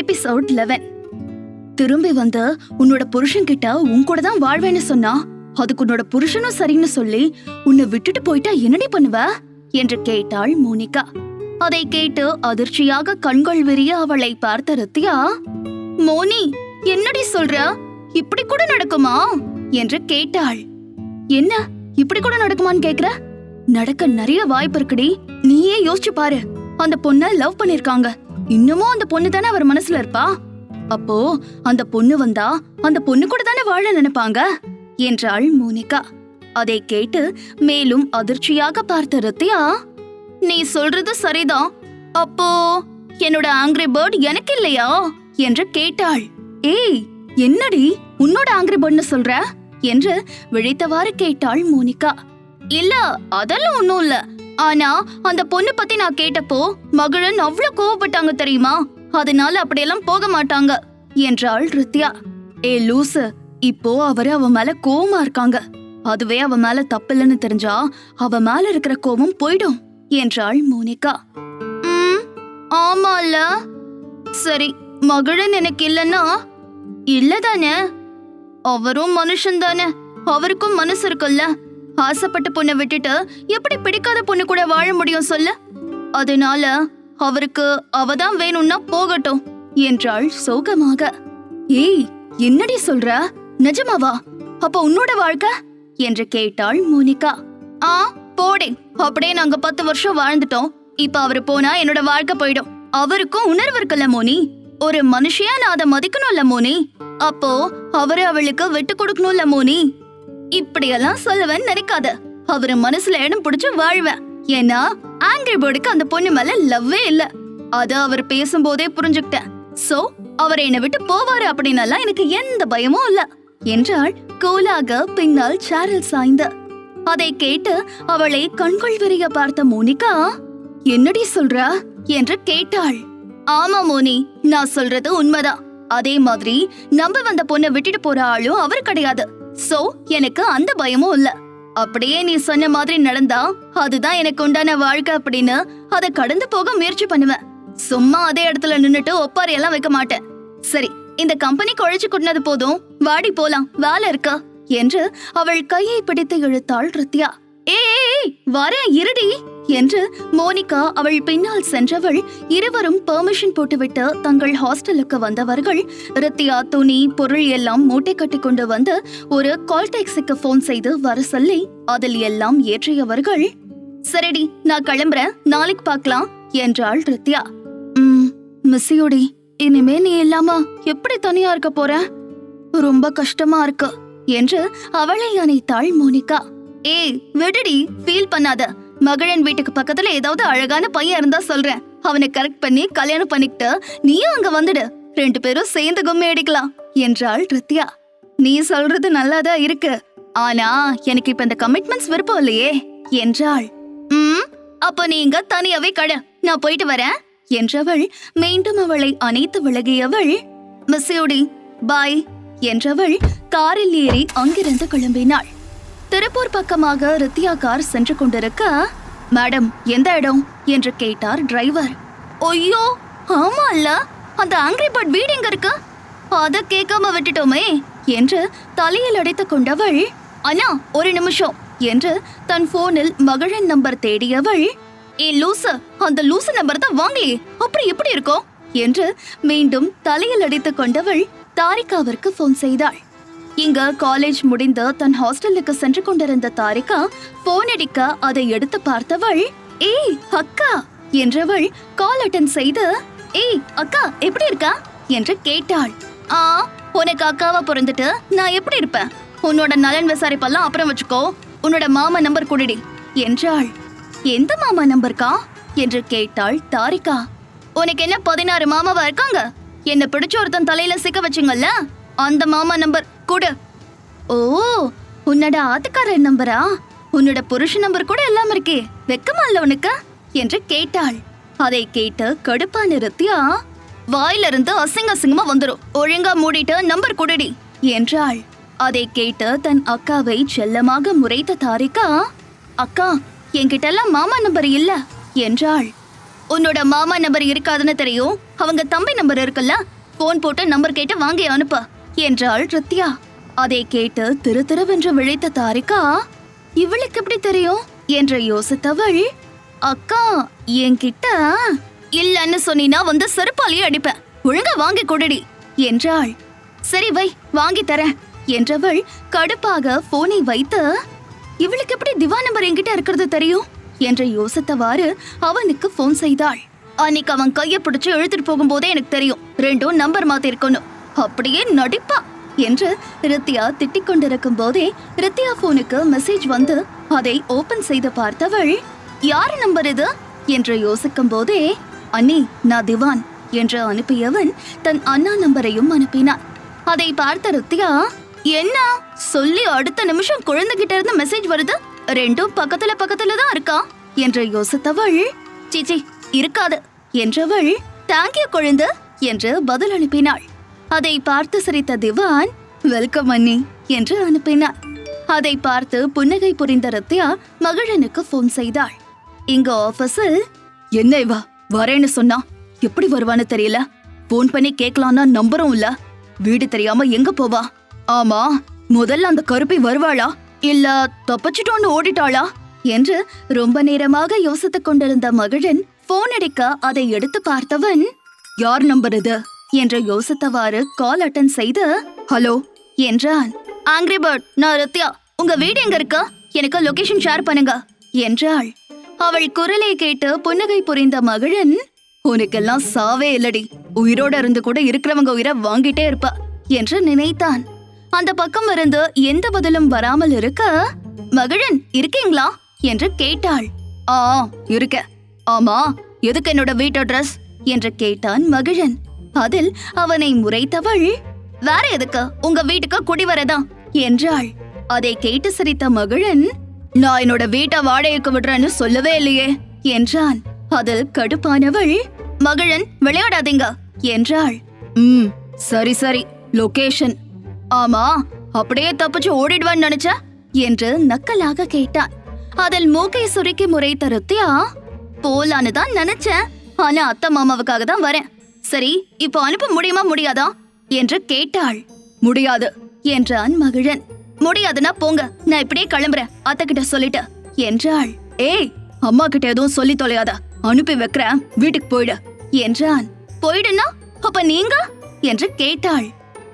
Episode eleven திரும்பி வந்து உன்னோட புருஷன் கிட்ட உன் கூட தான் வாழ்வேன்னு சொன்னா அதுக்கு உன்னோட புருஷனும் சரின்னு சொல்லி உன்னை விட்டுட்டு போயிட்டா என்னடி பண்ணுவ? என்று கேட்டாள் மோனிகா. அதை கேட்டு அதிர்ச்சியாக கண்கள் விரிய அவளை பார்த்த ரத்தியா மோனி என்னடி சொல்ற? இப்படி கூட நடக்குமா? என்று கேட்டாள். என்ன? இப்படி கூட நடக்குமான்னு கேக்குற? நடக்க நிறைய வாய்ப்பு இருக்குடி. நீயே யோசிச்சு பாரு. அந்த பொண்ண லவ் பண்ணிருக்காங்க. இன்னமும் அந்த பொண்ணு தானே அவர் மனசுல இருப்பா? அப்போ அந்த பொண்ணு வந்தா அந்த பொண்ணு கூட தானே வாழ நினைப்பாங்க? என்றாள் மோனிகா. அதை கேட்டு மேலும் அதிர்ச்சியாக பார்த்த ரித்தியா நீ சொல்றது சரிதான். அப்போ என்னோட ஆங்கிரி பேர்ட் எனக்கு இல்லையா? என்று கேட்டாள். ஏய் என்னடி உன்னோட ஆங்கிரி பேர்ட்னு சொல்ற? என்று விழித்தவாறு கேட்டாள் மோனிகா. இல்ல அதெல்லாம் ஒண்ணும் இல்ல. ஆனா அந்த பொண்ணு பத்தி நான் கேட்டப்போ மகளன் அவ்வளவு கோவப்பட்டாங்க தெரியுமா? அதனால அப்படியெல்லாம் போக மாட்டாங்க என்றாள் ரித்யா. ஏ லூசு இப்போ அவரு அவ மேல கோவமா இருக்காங்க. அதுவே அவ மேல தப்பில்லைன்னு தெரிஞ்சா அவ மேல இருக்கிற கோவம் போயிடும் என்றாள் மோனிகா. ம் ஆமால சரி மகளன் எனக்கு இல்லைன்னா? இல்லதானே அவரும் மனுஷன் தானே. அவருக்கும் மனசு இருக்குல்ல. ஆசைப்பட்ட பொண்ணை விட்டுட்டு எப்படி பிடிக்காத பொண்ணு கூட வாழ முடியும் சொல்லு? அதனால அவருக்கு அவதான் வேணும்னா போகட்டும் என்றாள் சோகமாக. ஏய் என்னடி சொல்ற? நிஜமாவா? அப்ப உன்னோட வாழ்க்கை? என்று கேட்டாள் மோனிகா. ஆ போடே அப்படியே நாங்க பத்து வருஷம் வாழ்ந்துட்டோம். இப்ப அவரு போனா என்னோட வாழ்க்கை போயிடும். அவருக்கும் உணர்வு இருக்குல்ல மோனி? ஒரு மனுஷியா நான் அதை மதிக்கணும்ல மோனி? அப்போ அவரு அவளுக்கு விட்டு கொடுக்கணும்ல மோனி? இப்படியெல்லாம் சொல்லுவேன் நினைக்காத. அவரு மனசுல இடம் பிடிச்சு வாழ்வேன். ஏன்னா ஆங்கிரி பேர்டுக்கு அந்த பொண்ணு மேல லவ்வே இல்ல. அத அவர் பேசும்போதே புரிஞ்சுக்கிட்டேன். சோ அவர் என்னை விட்டு போவாரு அப்படின்னலாம் எனக்கு எந்த பயமும் இல்ல. என்றாள் கோலாக பின்னால் சாரல் சாய்ந்த. அதை கேட்டு அவளை கண்கள் விரிய பார்த்த மோனிகா என்னடி சொல்ற? என்று கேட்டாள். ஆமா மோனி நான் சொல்றது உண்மைதான். அதே மாதிரி நம்ப வந்த பொண்ணை விட்டுட்டு போற ஆளும் அவர் கிடையாது. சோ எனக்கு அந்த பயமும் இல்ல. அப்படியே நீ சொன்ன மாதிரி நடந்தா அதுதான் எனக்கு உண்டான வாழ்க்கை அப்படின்னு அதை கடந்து போக முயற்சி பண்ணுவேன். சும்மா அதே இடத்துல நின்னுட்டு ஒப்பாரி எல்லாம் வைக்க மாட்டேன். சரி இந்த கம்பெனி குழைச்சு கொட்டினது போதும் வாடி போலாம் வேலை இருக்கா? என்று அவள் கையை பிடித்து இழுத்தாள் ரித்யா. ஏய் ஏய் வரேன் இருடி. என்று மோனிகா அவள் பின்னால் சென்றவள் இருவரும் பெர்மிஷன் போட்டுவிட்டு தங்கள் ஹாஸ்டலுக்கு வந்தவர்கள் ரித்தியா துணி பொருள் எல்லாம் மூட்டை கட்டி கொண்டு வந்து ஒரு கால் டாக்ஸிக்கு ஃபோன் செய்து வர சொல்லி அதில் எல்லாம் ஏற்றியவர்கள் சரிடி நான் கிளம்புறேன். நாளைக்கு பார்க்கலாம் என்றாள் ரித்யா ம் மிஸ்ஸியோடி இனிமே நீ இல்லாம எப்படி தனியா இருக்க போற? ரொம்ப கஷ்டமா இருக்கு என்று அவளை அணைத்தாள் மோனிகா. ஏய் விடுடி ஃபீல் பண்ணாத. மகளன் வீட்டுக்கு பக்கத்துல ஏதாவது அழகான பையன் இருந்தா சொல்றேன். அவனை கரெக்ட் பண்ணி கல்யாணம் பண்ணிக்கிட்டு நீயும் அங்க வந்துடு. ரெண்டு பேரும் சேர்ந்து கும்மி அடிக்கலாம் என்றாள் ரித்யா. நீ சொல்றது நல்லாதான் இருக்கு. ஆனா எனக்கு இப்ப இந்த கமிட்மெண்ட்ஸ் விருப்பம் இல்லையே என்றாள். ம் அப்ப நீங்க தனியாவே கட நான் போயிட்டு வரேன் என்றவள் மீண்டும் அவளை அணைத்து விலகியவள் மிஸ்ஸியோடி பாய் என்றவள் காரில் ஏறி அங்கிருந்து கிளம்பினாள். திருப்பூர் பக்கமாக ரித்தியா கார் சென்று கொண்டிருக்க மேடம் எந்த இடம்? என்று கேட்டார் டிரைவர். ஐயோ ஆமா இல்ல அந்த ஆங்கிரி பட் வீடு எங்க இருக்கு? அத கேட்காம விட்டுட்டோமே என்று தலையில் அடைத்துக் கொண்டவள் அண்ணா ஒரு நிமிஷம் என்று தன் போனில் மகளின் நம்பர் தேடியவள் ஏ லூசு அந்த லூசு நம்பர் தான் வாங்கலையே அப்படி எப்படி இருக்கும்? என்று மீண்டும் தலையில் அடித்துக் கொண்டவள் தாரிகாவிற்கு போன் செய்தாள். இங்க காலேஜ் முடிந்து தன் ஹாஸ்டலுக்கு சென்று கொண்டிருந்த தாரிகா போன் அடிக்க அதை எடுத்து பார்த்தவள் ஏய் அக்கா என்றவள் கால் அட்டன் செய்து ஏய் அக்கா எப்படி இருக்கா? என்று கேட்டாள். ஆ உனக்கு அக்காவா பிறந்துட்டு நான் எப்படி இருப்பேன்? உன்னோட நலன் விசாரிப்பெல்லாம் அப்புறம் வச்சுக்கோ. உன்னோட மாமா நம்பர் குடிடி என்றாள். எந்த மாமா நம்பர்க்கா என்று கேட்டாள் தாரிகா. உனக்கு என்ன பதினாறு மாமாவா இருக்காங்க? என்ன பிடிச்ச ஒருத்தன் தலையில சிக்க வச்சுங்கல்ல? அந்த மாமா நம்பர் கொடு. ஓ உன்னோட ஆத்துக்காரர் நம்பரா? உன்னோட புருஷ நம்பர் கூட எல்லாம் இருக்கே. வெக்கமா இல்ல உனக்கு? என்று கேட்டாள். அதை கேட்டு கடுப்பா நிறுத்தியா வாயில இருந்து அசிங்க அசிங்கமா வந்துரும். ஒழுங்கா மூடிட்டு நம்பர் கொடுடி என்றாள். அதை கேட்டு தன் அக்காவை செல்லமாக முறைத்த தாரிகா அக்கா என்கிட்ட எல்லாம் மாமா நம்பர் இல்ல என்றாள். உன்னோட மாமா நம்பர் இருக்காதுன்னு தெரியும். அவங்க தம்பி நம்பர் இருக்குல்ல. போன் போட்டு நம்பர் கேட்டு வாங்கி அனுப்ப. என்றாள் ரித்யா. அதை கேட்டு திரு திருவென்று விழித்த தாரிகா இவளுக்கு எப்படி தெரியும்? என்று யோசித்தவள் அக்கா என்கிட்ட இல்லன்னு சொன்னினா வந்து செருப்பாலேயே அடிப்பேன். ஒழுங்கா வாங்கி கொடுடி என்றாள். சரி வை வாங்கி தரேன் என்றவள் கடுப்பாக போனை வைத்து இவளுக்கு எப்படி திவா நம்பர் என்கிட்ட இருக்கிறது தெரியும்? என்று யோசித்தவாறு அவனுக்கு போன் செய்தாள். அன்னைக்கு அவன் கையை பிடிச்சு இழுத்துட்டு போகும்போதே எனக்கு தெரியும் ரெண்டும் நம்பர் மாத்தி இருக்கணும் அப்படியே நடிப்பா என்று ரித்தியா திட்டிக் கொண்டிருக்கும் போதே ரித்தியா போனுக்கு மெசேஜ் வந்து அதை ஓபன் செய்து பார்த்தவள் யார் நம்பர் இது? என்று யோசிக்கும் போதே அண்ணி நான் திவான் என்று அனுப்பியவன் தன் அண்ணா நம்பரையும் அனுப்பினான். அதை பார்த்த ரித்தியா என்ன? சொல்லி அடுத்த நிமிஷம் குழந்தைகிட்ட இருந்து மெசேஜ் வருது? ரெண்டும் பக்கத்துல பக்கத்துல தான் இருக்கா? என்று யோசித்தவள் சிச்சி இருக்காது என்றவள் தேங்க்யூ குழந்தை என்று பதில் அனுப்பினாள். அதை பார்த்து சிரித்த திவான் வெல்கம் அண்ணி என்று அனுப்பினார். அதை பார்த்து புன்னகை புரிந்த ரத்யா மகிழனுக்கு ஃபோன் செய்தாள். இங்க ஆபீஸில் என்ன இவா வரேன்னு சொன்னா எப்படி வருவான்னு தெரியல. ஃபோன் பண்ணி கேட்கலான்னா நம்பரும் இல்ல. வீடு தெரியாம எங்க போவா? ஆமா முதல்ல அந்த கருப்பை வருவாளா? இல்ல தப்பிச்சிட்டோன்னு ஓடிட்டாளா? என்று ரொம்ப நேரமாக யோசித்துக் கொண்டிருந்த மகிழன் போன் அடிக்க அதை எடுத்து பார்த்தவன் யார் நம்பர் இது? என்று யோசித்தவாறு கால் அட்டன் செய்து ஹலோ என்றான். ஆங்கிரி பேர்ட் நான் ரத்யா உங்க வீடு எங்க இருக்கு? எனக்கு லொகேஷன் ஷேர் பண்ணுங்க என்றாள். அவள் குரலை கேட்டு புன்னகை புரிந்த மகிழன் உனக்கெல்லாம் சாவே இல்லடி. உயிரோட இருந்து கூட இருக்கிறவங்க உயிரை வாங்கிட்டே இருப்ப என்று நினைத்தான். அந்த பக்கம் இருந்து எந்த பதிலும் வராமல் இருக்க மகிழன் இருக்கீங்களா? என்று கேட்டாள். ஆ இருக்க ஆமா எதுக்கு என்னோட வீட்டு அட்ரஸ் என்று கேட்டான் மகிழன் அதில் அவனை முறைத்தவள் வேற எதுக்கு? உங்க வீட்டுக்கு குடி வரதான் என்றாள். அதை கேட்டு சிரித்த மகிழன் நான் என்னோட வீட்டை வாடகைக்கு விடுறேன்னு சொல்லவே இல்லையே என்றான். அதில் கடுப்பானவள் மகிழன் விளையாடாதீங்க என்றாள். ம் சரி சரி லொகேஷன். ஆமா அப்படியே தப்பிச்சு ஓடிடுவான்னு நினைச்ச? என்று நக்கலாக கேட்டான். அதில் மூக்கை சுருக்கி முறைத்த ருத்யா போலான்னு தான் நினைச்சேன். ஆனா அத்தை மாமாவுக்காக தான் வரேன். சரி இப்போ அனுப்ப முடியுமா முடியாதா? என்று கேட்டாள். முடியாது என்றான் மகிழன் முடியாதுன்னா போங்க நான் இப்படியே கிளம்புறேன் அத்த கிட்ட சொல்லிட்டு என்றாள். ஏய் அம்மா கிட்ட எதுவும் சொல்லி தொலையாத அனுப்பி வைக்கிறேன் வீட்டுக்கு போயிடு என்றான். போயிடுனா அப்ப நீங்க? என்று கேட்டாள்.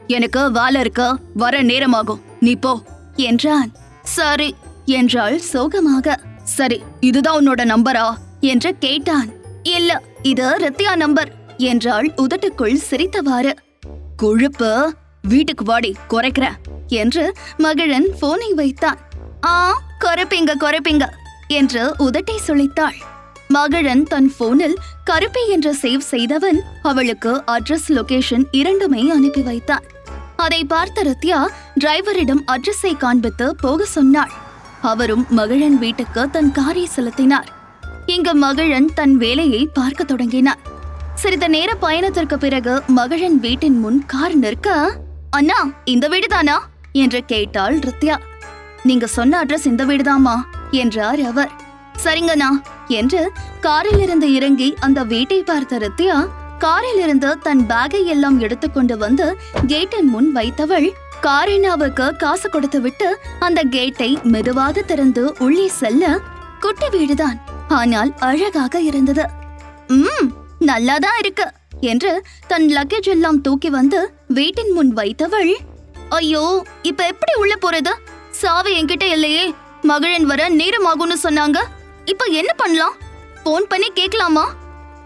எனக்கு வேலை இருக்க வர நேரமாகும் நீ போ என்றான். சரி என்றாள் சோகமாக. சரி இதுதான் உன்னோட நம்பரா? என்று கேட்டான். இல்ல இது ரத்தியா நம்பர். என்றாள் உதட்டுக்குள் சிரித்தவாறு. கொழுப்பு வீட்டுக்கு வாடி குறைக்கிற என்று மகிழன் போனை வைத்தான். ஆ குறைப்பீங்க குறைப்பீங்க என்று உதட்டை சுழித்தாள் மகிழன் தன் போனில் கருப்பி என்று சேவ் செய்தவன் அவளுக்கு அட்ரஸ் லொகேஷன் இரண்டுமே அனுப்பி வைத்தான். அதை பார்த்த ரத்யா டிரைவரிடம் அட்ரஸை காண்பித்து போக சொன்னாள். அவரும் மகிழன் வீட்டுக்கு தன் காரை செலுத்தினார். இங்கு மகிழன் தன் வேலையை பார்க்க தொடங்கினார். சிறிது நேர பயணத்திற்கு பிறகு மகளின் வீட்டின் முன் கார் நிற்க அண்ணா இந்த வீடுதானா? என்று கேட்டாள் ரித்யா. நீங்க சொன்ன அட்ரஸ் இந்த வீடுதாமா என்றார் அவர். சரிங்கண்ணா என்று காரில் இருந்து இறங்கி அந்த வீட்டை பார்த்த ரித்யா காரில் இருந்து தன் பேகை எல்லாம் எடுத்துக்கொண்டு வந்து கேட்டின் முன் வைத்தவள் காரினாவுக்கு காசு கொடுத்து விட்டு அந்த கேட்டை மெதுவாக திறந்து உள்ளே செல்ல குட்டி வீடுதான் ஆனால் அழகாக இருந்தது. ம் நல்லாதான் இருக்கு என்று தன் லக்கேஜ் எல்லாம் தூக்கி வந்து வீட்டின் முன் வைத்தவள் ஐயோ இப்ப எப்படி உள்ள போறது? சாவி என்கிட்ட இல்லையே. மகிழன் வர நேரமாகும்னு சொன்னாங்க. இப்ப என்ன பண்ணலாம்? போன் பண்ணி கேட்கலாமா?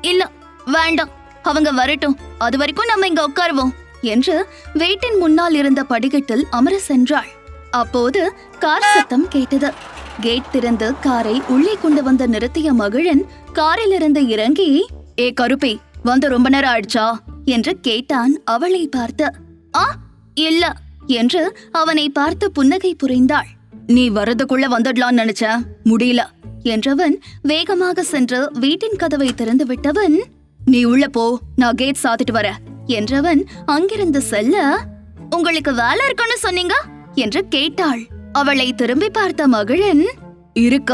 இல்ல வேண்டாம். அவங்க வரட்டும். அது வரைக்கும் நம்ம இங்க உட்காருவோம் என்று வீட்டின் முன்னால் இருந்த படிக்கட்டில் அமர சென்றாள். அப்போது கார் சத்தம் கேட்டது. கேட் திறந்து காரை உள்ளே கொண்டு வந்து நிறுத்திய மகிழன் காரிலிருந்து இறங்கி ஏ கருப்பி வந்து ரொம்ப நேரம் ஆயிடுச்சா? என்று கேட்டான் அவளை பார்த்து. ஆ இல்ல என்று அவனை பார்த்து புன்னகை புரிந்தாள். நீ வரதுக்குள்ள வந்துடலாம்னு நினைச்ச? முடியல என்றவன் வேகமாக சென்று வீட்டின் கதவை திறந்து விட்டவன் நீ உள்ள போ நான் கேட் சாத்திட்டு வர என்றவன் அங்கிருந்து செல்ல உங்களுக்கு வேலை இருக்குன்னு சொன்னீங்க? என்று கேட்டாள். அவளை திரும்பி பார்த்த மகிழன் இருக்க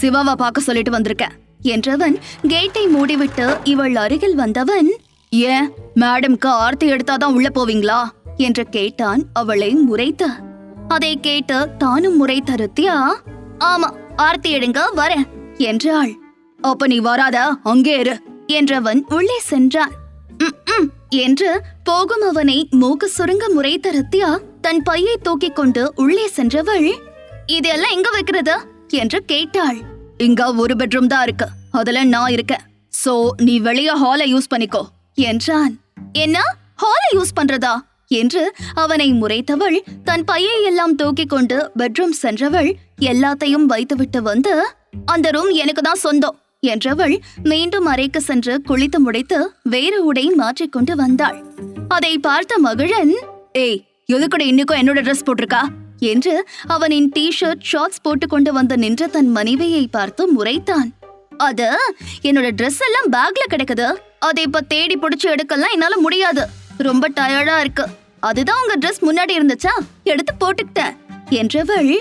சிவாவை பார்க்க சொல்லிட்டு வந்திருக்கேன் என்றவன் கேட்டை மூடிவிட்டு இவள் அருகில் வந்தவன் ஏன் மேடம்க்கு ஆர்த்தி எடுத்தாதான் உள்ள போவீங்களா? என்று கேட்டான் அவளை முறைத்து. அதை கேட்டு தானும் முறை தருத்தியா ஆமா ஆர்த்தி எடுங்க வரேன் என்றாள். அப்ப நீ வராத அங்கே இரு என்றவன் உள்ளே சென்றான். என்று போகும் அவனை மூக்கு சுருங்க முறை தருத்தியா தன் பையை தூக்கிக் கொண்டு உள்ளே சென்றவள் இதெல்லாம் எங்க வைக்கிறது? என்று கேட்டாள். இங்க ஒரு பெட்ரூம் தான் இருக்கு. அதுல நான் இருக்கேன். சோ நீ வெளிய ஹாலை யூஸ் பண்ணிக்கோ. என்றான். என்ன? ஹாலை யூஸ் பண்றதா? என்று அவனை முறைத்தவள் தன் பையை எல்லாம் தூக்கிக் கொண்டு பெட்ரூம் சென்றவள் எல்லாத்தையும் வைத்துவிட்டு வந்து அந்த ரூம் எனக்கு தான் சொந்தம் என்றவள் மீண்டும் அறைக்கு சென்று குளித்து முடித்து வேறு உடை மாற்றிக்கொண்டு வந்தாள். அதை பார்த்த மகிழன் ஏய் எதுக்குட இன்னைக்கும் என்னோட ட்ரெஸ் போட்டிருக்கா? என்று அவனின் டி ஷர்ட் ஷார்ட்ஸ் போட்டுக்கொண்டு வந்து நின்ற தன் மனைவியை பார்த்து முறைத்தான். அது என்னோட ட்ரெஸ் எல்லாம் பேக்ல கிடக்குது. அதை இப்ப தேடி பிடிச்சி எடுக்கலாம் என்னால முடியாது. ரொம்ப டயர்டா இருக்கு. அதுதான் உங்க ட்ரெஸ் முன்னாடி இருந்துச்சா? எடுத்து போட்டுக்கிட்டேன். என்றவள்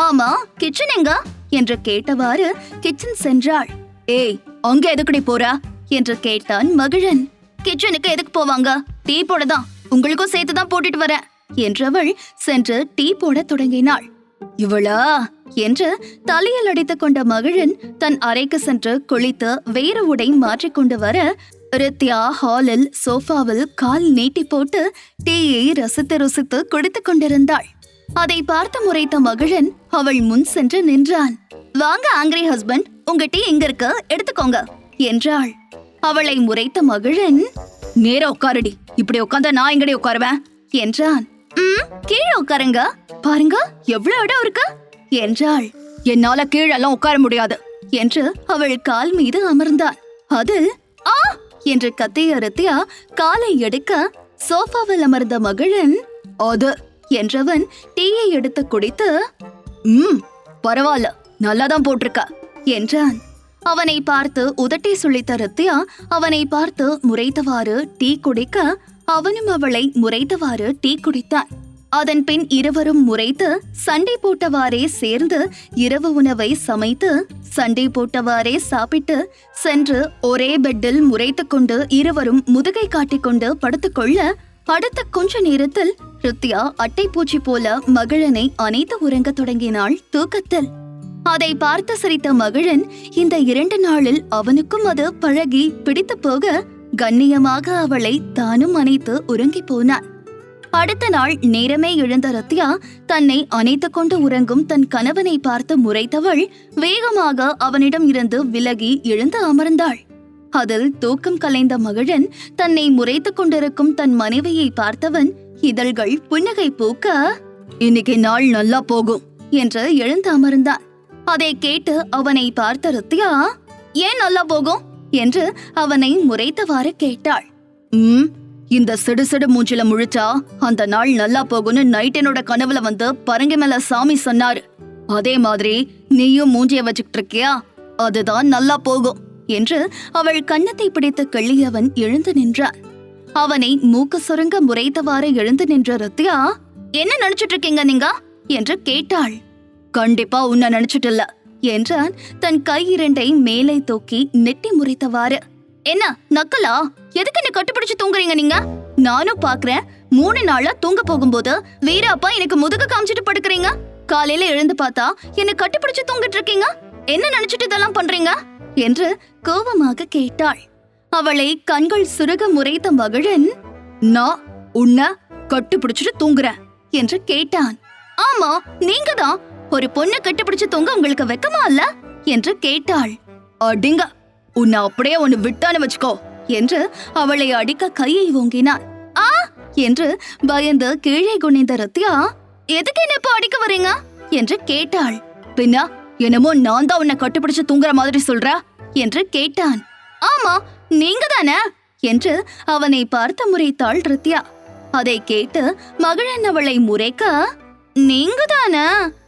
ஆமா கிச்சன் எங்க? என்று கேட்டவாறு கிச்சன் சென்றாள். ஏய் அங்க எதுக்குடி போறா? என்று கேட்டான் மகிழன். கிச்சனுக்கு எதுக்கு போவாங்க? டீ போட தான் உங்களுக்கும் சேர்த்து தான் போட்டுட்டு வரேன். என்றவள் சென்று டீ போடத் தொடங்கினாள். இவளா? என்று தலையில் அடித்துக் கொண்ட மகிழன் தன் அறைக்கு சென்று குளித்து வேறு உடை மாற்றிக்கொண்டு வர ரித்யா ஹாலில் சோஃபாவில் கால் நீட்டி போட்டு டீயை ரசித்து ருசித்து குடித்துக் கொண்டிருந்தாள். அதை பார்த்து முறைத்த மகிழன் அவள் முன் சென்று நின்றான். வாங்க ஆங்கிரி ஹஸ்பண்ட் உங்க டீ எங்க இருக்கு? எடுத்துக்கோங்க என்றாள். அவளை முறைத்த மகிழன் நேர உட்காருடி இப்படி உட்கார்ந்தா நான் எங்கடி உட்காருவேன்? என்றான். கீழே உட்காருங்க. பாருங்க எவ்வளவு இடம் இருக்கு. என்றாள். என்னால கீழெல்லாம் உட்கார முடியாது என்று அவள் கால் மீது அமர்ந்தான் அது ஆ என்று கத்திய ரத்தியா காலை எடுக்க சோஃபாவில் அமர்ந்த மகிழன் அது என்றவன் டீயை எடுத்து குடித்து ம் பரவாயில்ல நல்லாதான் போட்டிருக்க என்றான். அவனை பார்த்து உதட்டி சுழித்த ரத்தியா அவனை பார்த்து முறைத்தவாறு டீ குடிக்க அவனும் அவளை முறைத்தவாறு டீ குடித்தான். அதன் பின் இருவரும் முறைத்து சண்டை போட்டவாறே சேர்ந்து இரவு உணவை சமைத்து சண்டை போட்டவாறே சாப்பிட்டு சென்று ஒரே பெட்டில் முறைத்துக் கொண்டு இருவரும் முதுகை காட்டிக்கொண்டு படுத்துக்கொள்ள அடுத்த கொஞ்ச நேரத்தில் ரித்யா அட்டைப்பூச்சி போல மகிழனை அனைத்து உறங்கத் தொடங்கினாள் தூக்கத்தில். அதை பார்த்து சிரித்த மகிழன் இந்த இரண்டு நாளில் அவனுக்கும் அது பழகி பிடித்து போக கண்ணியமாக அவளை தானும் அணைத்து உறங்கிப் போனான் அடுத்த நாள் நேரமே எழுந்த ரத்யா தன்னை அணைத்து கொண்டு உறங்கும் தன் கணவனை பார்த்து முறைத்தவள் வேகமாக அவனிடம் இருந்து விலகி எழுந்து அமர்ந்தாள். அதில் தூக்கம் கலைந்த மகிழன் தன்னை முறைத்துக் கொண்டிருக்கும் தன் மனைவியை பார்த்தவன் இதழ்கள் புன்னகை பூக்க இன்னைக்கு நாள் நல்லா போகும் என்று எழுந்து அமர்ந்தான் அதை கேட்டு அவனை பார்த்த ரத்யா ஏன் நல்லா போகும்? என்று அவனை முறைத்தவாறு கேட்டாள். ம் இந்த சிடு சிடு மூஞ்சில முழிச்சா அந்த நாள் நல்லா போகும்னு நைட் என்னோட கனவுல வந்து பரங்கி மேல சாமி சொன்னாரு. அதே மாதிரி நீயும் மூஞ்சிய வச்சுக்கிட்டு இருக்கியா? அதுதான் நல்லா போகும் என்று அவள் கன்னத்தை பிடித்த கிள்ளியவன் எழுந்து நின்றான். அவனை மூக்கு சுருங்க முறைத்தவாறு எழுந்து நின்ற ரத்யா என்ன நினைச்சிட்டு இருக்கீங்க நீங்க? என்று கேட்டாள். கண்டிப்பா உன்னை நினைச்சிட்டு இல்ல. என்றான். தன் கை இரண்டை மேலே தூக்கி நெட்டி முறைத்தவாறு. என்ன நக்கலா? எதுக்கு என்ன கட்டுப்பிடிச்சு தூங்குறீங்க நீங்க? நானும் பாக்குறேன். மூணு நாளா தூங்க போகும்போது வீரப்பா எனக்கு முதுக காமிச்சிட்டு படுக்கிறீங்க. காலையில எழுந்து பார்த்தா என்ன கட்டுப்பிடிச்சு தூங்கிட்டு இருக்கீங்க. என்ன நினைச்சிட்டு இதெல்லாம் பண்றீங்க? என்று கோபமாக கேட்டாள். அவளை கண்கள் சுருக முறைத்த மகிழன் நான் உன்ன கட்டுப்பிடிச்சிட்டு தூங்குறேன் என்று கேட்டான். ஆமா நீங்க தான் ஒரு பொண்ணு கட்டுப்பிடிச்சு தொங்க உங்களுக்கு வெக்கமா இல்ல? என்று கேட்டாள். அடிங்க உன்னை அப்படியே ஒன்னு விட்டான்னு வச்சுக்கோ என்று அவளை அடிக்க கையை ஓங்கினான் ஆ? என்று பயந்து கீழே குனிந்த ரத்யா எதுக்கு என்ன இப்ப அடிக்க வரீங்க என்று கேட்டாள். பின்ன என்னமோ நான் தான் உன்னை கட்டுப்பிடிச்சு தூங்குற மாதிரி சொல்ற? என்று கேட்டான். ஆமா நீங்க தானே? என்று அவனை பார்த்து முறைத்தாள் ரித்யா அதை கேட்டு மகளன் அவளை முறைக்க நீங்க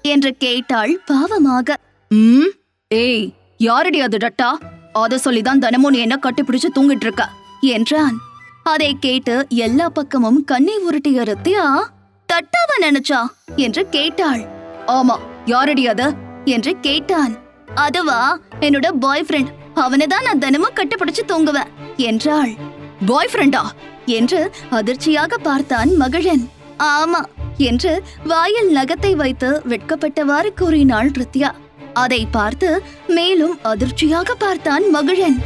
என்று கேட்டாள் பாவமாக. ம்? ஏய் யாரடி அது டட்டா? அத சொல்லிதான் தினமும் நீ என்ன கட்டிப்பிடிச்சு தூங்கிட்டு இருக்க என்றான். அதை கேட்டு எல்லா பக்கமும் கண்ணை உருட்டிய ரித்யா தட்டாவ நினைச்சா? என்று கேட்டாள். ஆமா யாரடி அது? என்று கேட்டான். அதுவா என்னோட பாய் ஃப்ரெண்ட் அவனை தான் நான் தினமும் கட்டுப்பிடிச்சு தூங்குவேன் என்றாள். பாய் ஃப்ரெண்டா என்று அதிர்ச்சியாக பார்த்தான் மகிழன் ஆமா என்று வாயில் நகத்தை வைத்து வெட்கப்பட்டவாறு கூறினாள் ரித்யா. அதை பார்த்து மேலும் அதிர்ச்சியாக பார்த்தான் மகிழன்.